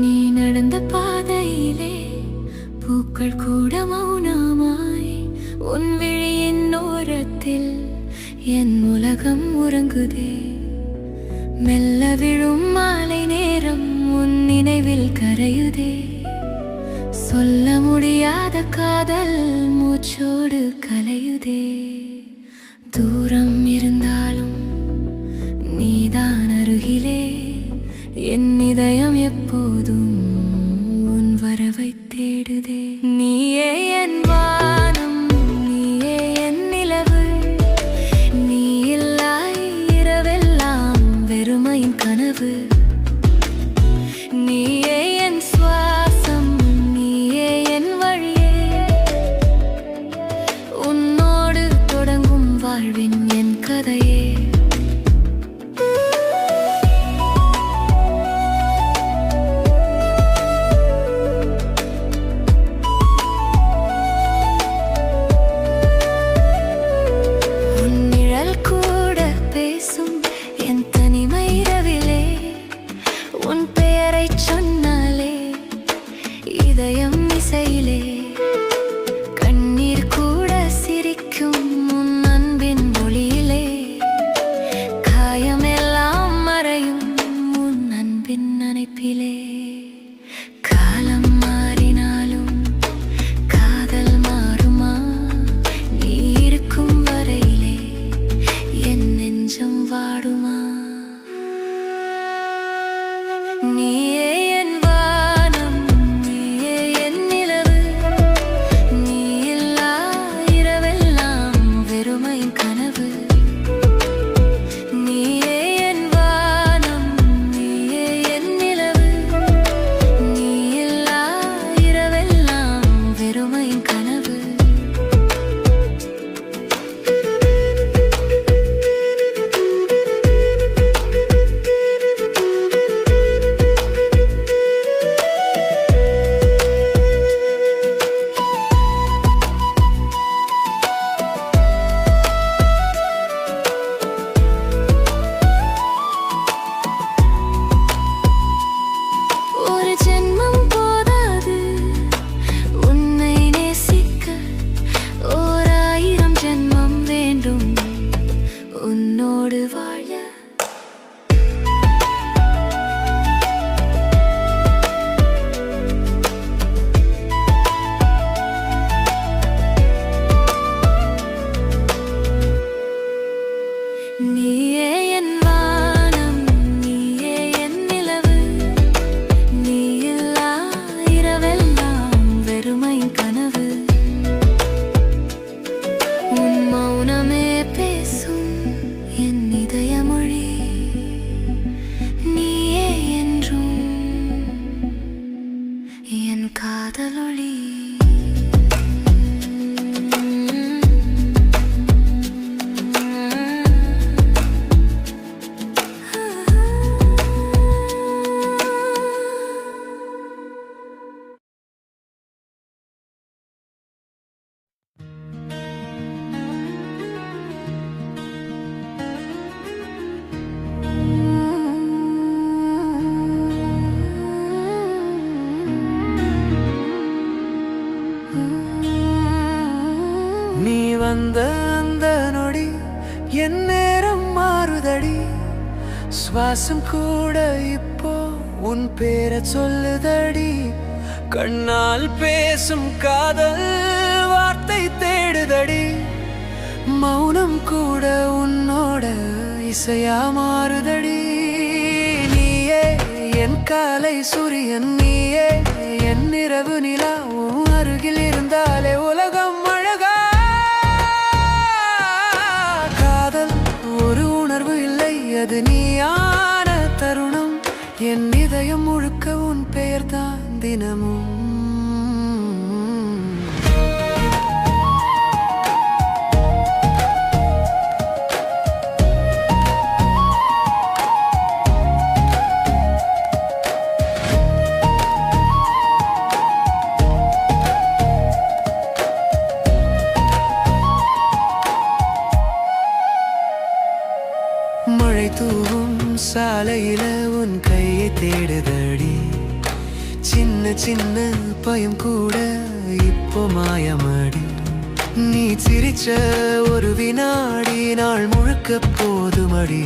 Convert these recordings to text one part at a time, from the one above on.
நீ நடந்த பாதையிலே பூக்கள் கூட மௌனமாய் உன் விழியின் ஓரத்தில் என் உலகம் உறங்குதே. மெல்ல விழும் மாலை நேரம் உன் நினைவில் கரையுதே. சொல்ல முடியாத காதல் மூச்சோடு கலையுதே. தூரம் இருந்தாலும் நீதான் அருகிலே. என் இதயம் எப்போதும் உன் வரவை தேடுதே. விசுவாசம் கூட இப்போ உன் பேரை சொல்லுதடி. கண்ணால் பேசும் காதல் வார்த்தை தேடுதடி. மௌனம் கூட உன்னோட இசையா மாறுதடி. நீயே என் காலை சூரியன் நீயே என் இரவு நிலா உன் அருகில் இருந்தாலே உலகம் அழகா. காதல் ஒரு உணர்வு இல்லை அது நீ என் இதயம் முழுக்க உன் பெயர்தான் தினமும். மழை தூவும் சாலையில உன் கையை தேடுதடி. சின்ன சின்ன பயம் கூட இப்போ மாயமடி. நீ சிரிச்ச ஒரு வினாடி நாள் முழுக்க போதுமடி.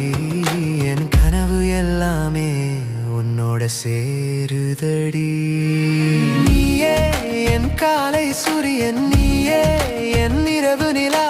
என் கனவு எல்லாமே உன்னோட சேருதடி. நீயே என் காலை சூரியன் நீயே என் இரவு நிலா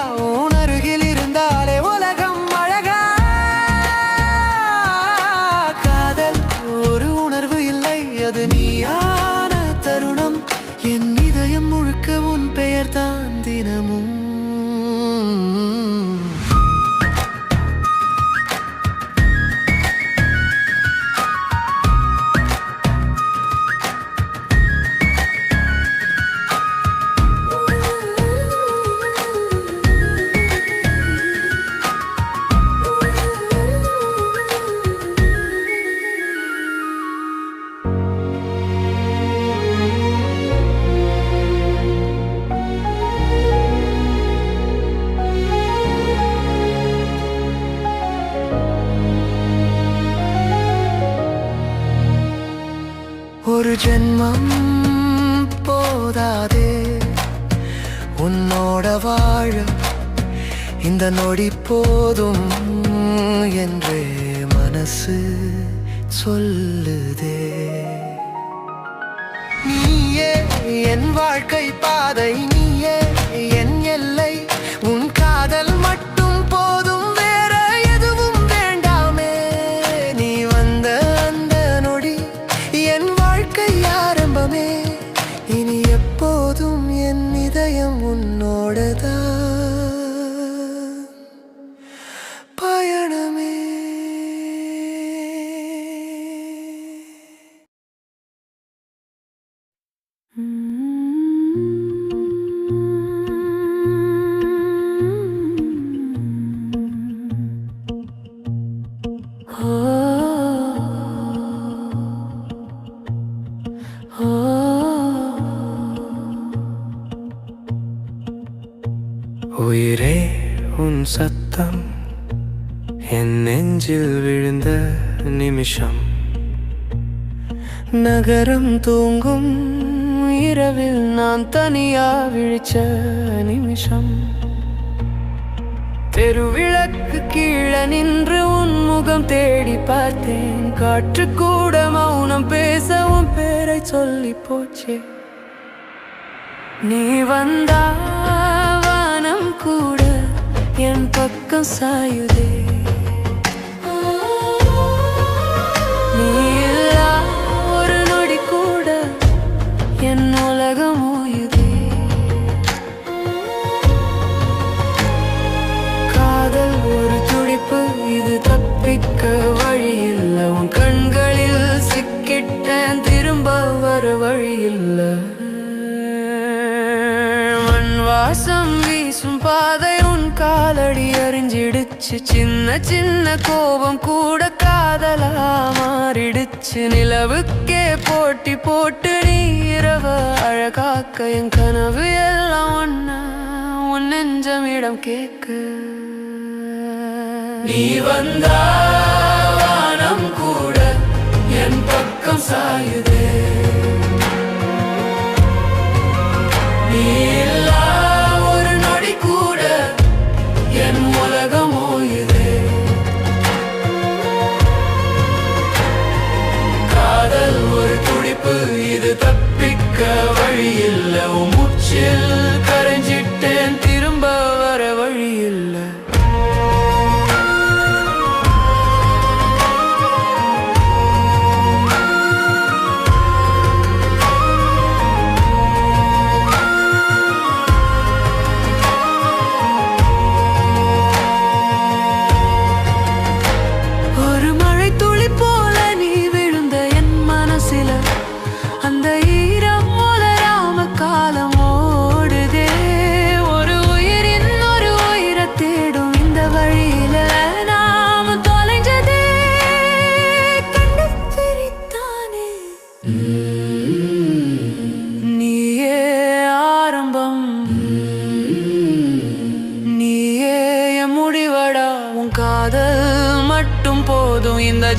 ஒரு ஜென்மம் போதாதே. உன்னோட வாழ இந்த நொடி போதும் என்று மனசு சொல்லுதே. நீயே என் வாழ்க்கை பாதை நீயே என் எல்லை நகரம் தூங்கும் இரவில் நான் தனியா விழிச்ச நிமிஷம். தெருவிளக்கு கீழே நின்று உன் முகம் தேடி பார்த்தேன். காற்று கூட மௌனம் பேசவும் பேரை சொல்லி போச்சே. நீ வந்தா வானம் கூட என் பக்கம் சாயுதே. சின்ன சின்ன கோபம் கூட காதலா மாறிடுச்சு. நிலவுக்கே போட்டி போட்டு நீரவ அழகாக்க என் கனவு எல்லாம் ஒன்ன உன் நெஞ்சமிடம் கேட்க. நீ வந்தா வானம் கூட என் பக்கம் சாயுதே. தப்பிக்க வழி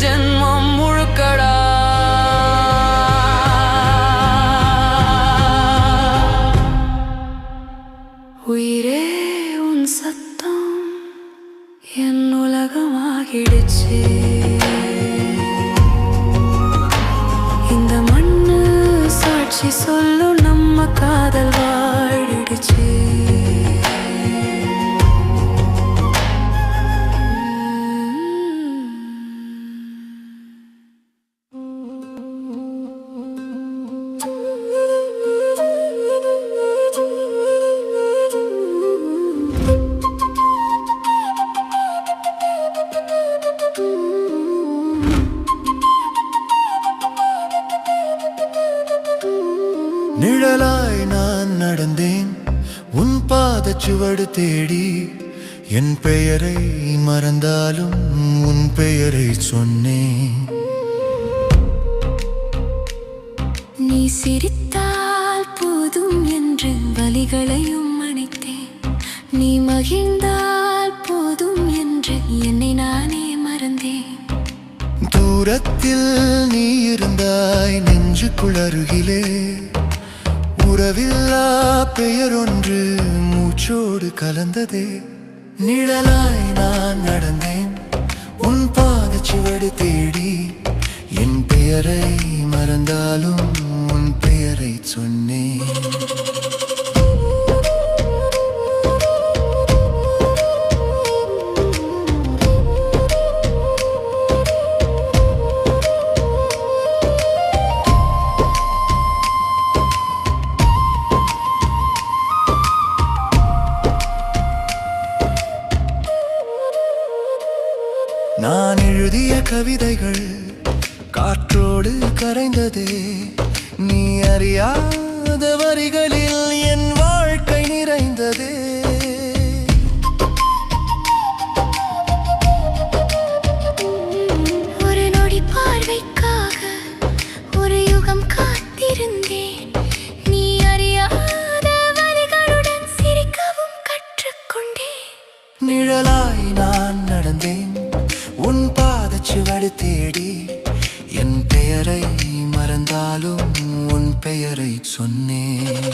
ஜென்மம் முழுக்கடா உயிரே உன் சத்தம் என் உலகமாகிடுச்சு இந்த மண்ணு சாட்சி சொல்லும் நம்ம காதல் வாழிடுச்சு பாதச்சுவடு தேடி என் பெயரை மறந்தாலும் உன் பெயரை சொன்னேன். நீ சிரித்தால் போதும் என்று வலிகளையும் அணைத்தேன். நீ மகிழ்ந்தால் போதும் என்று என்னை நானே மறந்தேன். தூரத்தில் நீ இருந்தாய் நெஞ்சுக்குள் அருகிலே. உறவில்லா பெயரொன்று மூச்சோடு கலந்ததே. நிழலாய் நான் நடந்தேன். உன் பாதச்சுவடு தேடி என் பெயரை மறந்தாலும் உன் பெயரை சொன்னேன். காற்றோடு கரைந்ததே. நீ அறியாத வரிகளில் என் வாழ்க்கை நிறைந்ததே. ஒரு நொடி பார்வைக்காக ஒரு யுகம் காத்திருந்தேன். நீ அறியாத வரிகளுடன் சிரிக்கவும் கற்றுக்கொண்டேன். நிழலாய் நான் நடந்தேன். உன் பாதச்சுவடு தேடி பெயரை மறந்தாலும் உன் பெயரை சொன்னேன்.